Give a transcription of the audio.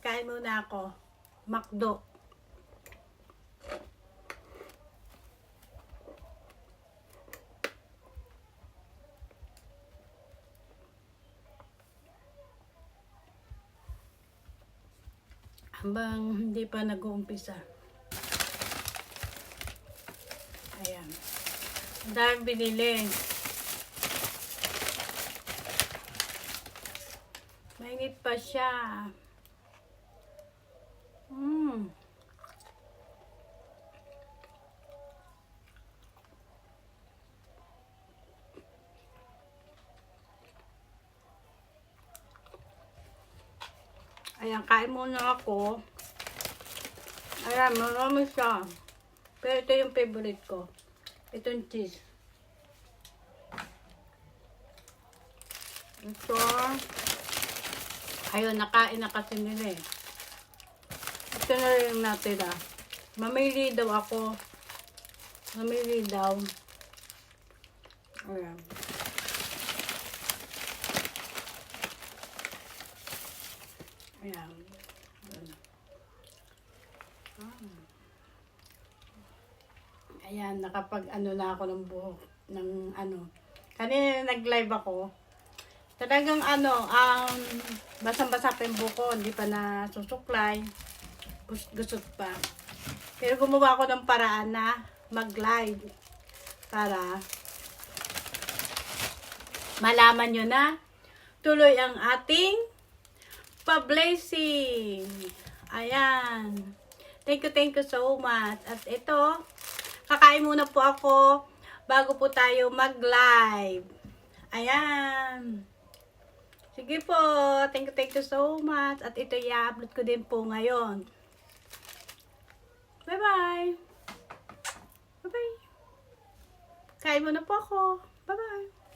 Kain muna ako. Makdo. Habang hindi pa nag-uumpisa. Ayan. Ang daming binili. Mainit pa siya. Ayan, kain muna ako. Ayan, marami siya. Pero ito yung favorite ko. Itong cheese. Ito. Ayun, nakain na kasi nila eh. Ito na rin yung natira. Mamili daw ako. Mamili daw. Ayan. Ayan. Ayan. Nakapag ano na ako ng buhok. Ng ano. Kanina nag-live ako. Talagang ano, um, basang-basa pa yung buko, hindi pa na susuklay. Gus- Gusot pa. Pero gumawa ako ng paraan na mag-live para malaman nyo na tuloy ang ating pa-blessing. Ayan. Thank you, thank you so much. At ito, kakain muna po ako bago po tayo mag-live. Ayan. Sige po. Thank you, thank you so much. At ito i-upload ko din po ngayon. Bye-bye. Bye-bye. Kain muna po ako. Bye-bye.